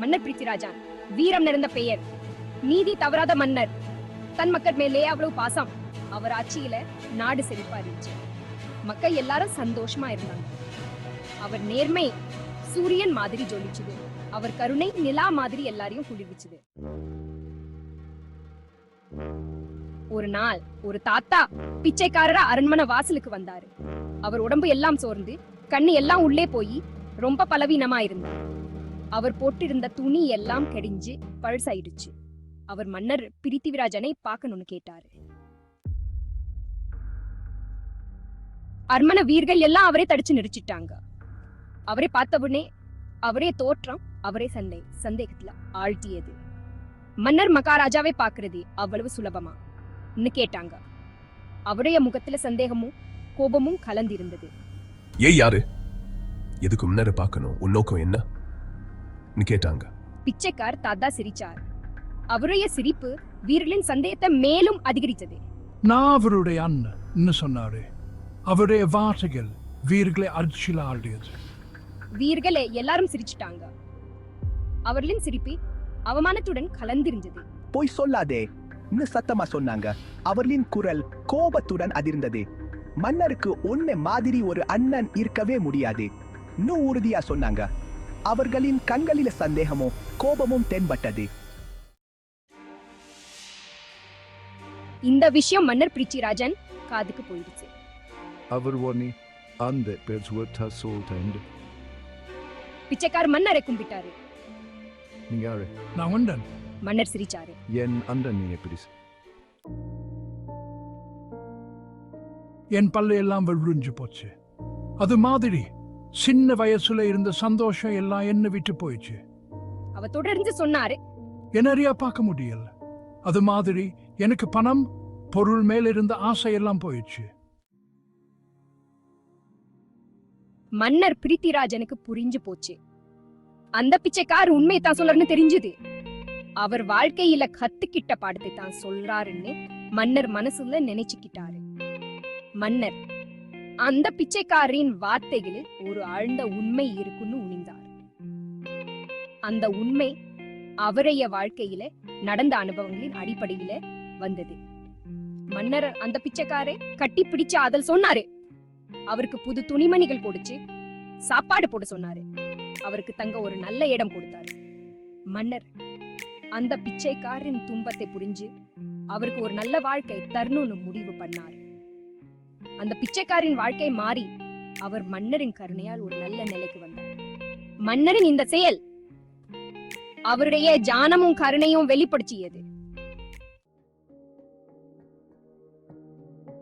மன்னர் பிரித்திராஜான். வீரம் நிறைந்த பெயர். நீதி தவறாத மன்னர். தன் மக்கள் மேலே அவ்வளவு பாசம்? அவர் ஆட்சியில நாடு செழிப்பா இருந்துச்சு மக்கள் எல்லாரும் சந்தோஷமா இருந்தாங்க. அவர் நேர்மை சூரியன் மாதிரி ஜொலிச்சுது. அவர் கருணை நிலா மாதிரி எல்லாரையும் குளிர்விச்சுது. ஒரு நாள் ஒரு தாத்தா பிச்சைக்காரரா அரண்மனை வாசலுக்கு வந்தாரு. அவர் உடம்பு எல்லாம் சோர்ந்து கண்ணு எல்லாம் உள்ளே போய் ரொம்ப பலவீனமா இருந்தார் அவர் போட்டிருந்த துணி எல்லாம் கெடிஞ்சு பழசாயிடுச்சு. அவர் மன்னர் பிரித்திவிராஜனை பார்க்கணும்னு கேட்டாரு. அர்மன வீர்கள் எல்லாம் அவரே தடிச்சு நிறுத்திட்டாங்க. அவரே பார்த்தவுடனே அவரே தோற்றம் அவரே சண்டை சந்தேகத்துல ஆழ்த்தியது. மன்னர் மகாராஜாவை பாக்குறது அவ்வளவு சுலபமா? கேட்டாங்க. அவருடைய முகத்துல சந்தேகமும் கோபமும் கலந்திருந்தது. ஏய் யாரு? எதுக்கு முன்னாடி பார்க்கணும்? உன் நோக்கம் என்ன? கேட்டாங்க. பிச்சைக்கார் தாத்தா சிரிச்சார். அவருடைய சிரிப்பு வீரர்களின் சந்தேகத்தை மேலும் அதிகரித்தது. நான் அவருடைய அண்ணன் சொன்னாரு. அவருடைய வார்த்தைகள் வீர்களை அடிச்சில் ஆடியது வீரர்களே எல்லாரும் சிரிச்சிட்டாங்க. அவர்களின் சிரிப்பு அவமானத்துடன் கலந்திருந்தது. பொய் சொல்லாதே இன்னும் சத்தமா சொன்னாங்க. அவர்களின் குரல் கோபத்துடன் அதிர்ந்தது. மன்னருக்கு உன்னை மாதிரி ஒரு அண்ணன் இருக்கவே முடியாது. இன்னும் உறுதியா சொன்னாங்க. அவர்களின் கண்களில சந்தேகமும் கோபமும் தென்பட்டது. இந்த விஷயம் மன்னர் பிரிச்சிராஜன் காதுக்கு போயிடுச்சு. அவர் உடனே அந்த சொல்லிட்டு பிச்சைக்கார் மன்னரை கும்பிட்டாரு. நீங்க யாரு? நான் உண்டன் மன்னர் சிரிச்சாரு. என் அண்டன் நீ எப்படி என் பல்லு எல்லாம் விழுஞ்சு போச்சு. அது மாதிரி சின்ன வயசுல இருந்த சந்தோஷம் எல்லாம் என்ன விட்டு போயிடுச்சு. அவ தொடர்ந்து சொன்னாரு. என்னறியா பார்க்க முடியல. அது மாதிரி எனக்கு பணம் பொருள் மேல இருந்த ஆசை எல்லாம் போயிடுச்சு. மன்னர் பிரித்திராஜனுக்கு புரிஞ்சு போச்சு. அந்த பிச்சைக்கார் உண்மை தான் சொல்றன்னு தெரிஞ்சது. அவர் வாழ்க்கையில கத்துக்கிட்ட பாடத்தை தான் சொல்றாருன்னு மன்னர் மனசுல நினைச்சுக்கிட்டாரு. மன்னர் அந்த பிச்சைக்காரின் வார்த்தைகளில் ஒரு ஆழ்ந்த உண்மை இருக்குன்னு உணிந்தார். அந்த உண்மை அவரைய வாழ்க்கையில நடந்த அனுபவங்களின் அடிப்படையில வந்தது. மன்னர் அந்த பிச்சைக்காரே கட்டி பிடிச்சு அதல் சொன்னாரு. அவருக்கு புது துணிமணிகள் கொடுத்து சாப்பாடு போட சொன்னாரு. அவருக்கு தங்க ஒரு நல்ல இடம் கொடுத்தாரு. மன்னர் அந்த பிச்சைக்காரின் துன்பத்தை புரிஞ்சு அவருக்கு ஒரு நல்ல வாழ்க்கை தரணும்னு முடிவு பண்ணாரு. அந்த பிச்சைக்காரின் வாழ்க்கை மாறி அவர் மன்னரின் கருணையால் ஒரு நல்ல நிலைக்கு வந்தார். மன்னரின் இந்த செயல் அவருடைய ஜானமும் கருணையும் வெளிப்படுத்தியது.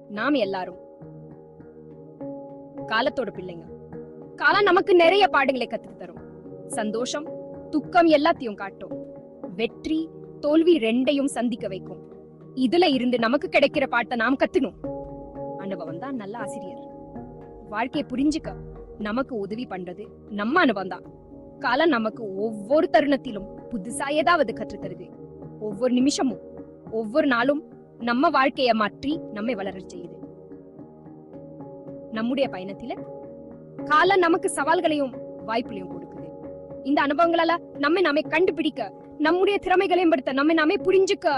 நாம் எல்லாரும் காலத்தோட பிள்ளைங்க காலம் நமக்கு நிறைய பாடங்களை கத்து தரும். சந்தோஷம் துக்கம் எல்லாத்தையும் காட்டும். வெற்றி தோல்வி ரெண்டையும் சந்திக்க வைக்கும். இதுல இருந்து நமக்கு கிடைக்கிற பாட்டை நாம் கத்துணும். அனுபவம் தான் நல்ல ஆசிரியர். வாழ்க்கையை புரிஞ்சுக்க நமக்கு உதவி பண்றது நம்ம அனுபவம் தான். காலம் நமக்கு ஒவ்வொரு தருணத்திலும் புதுசா ஏதாவது கற்று தருது. ஒவ்வொரு நிமிஷமும் ஒவ்வொரு நாளும் நம்ம வாழ்க்கைய மாற்றி நம்மை வளர செய்யுது. நம்முடைய பயணத்தில காலம் நமக்கு சவால்களையும் வாய்ப்புகளையும் கொடுக்குது. இந்த அனுபவங்களால நம்மை நாமே கண்டுபிடிக்க நம்முடைய திறமைகளை மேம்படுத்த நம்மை நாமே புரிஞ்சுக்க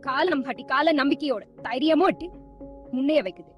காலம் காட்டி கால நம்பிக்கையோட தைரியமோட்டு முன்னைய வைக்குது.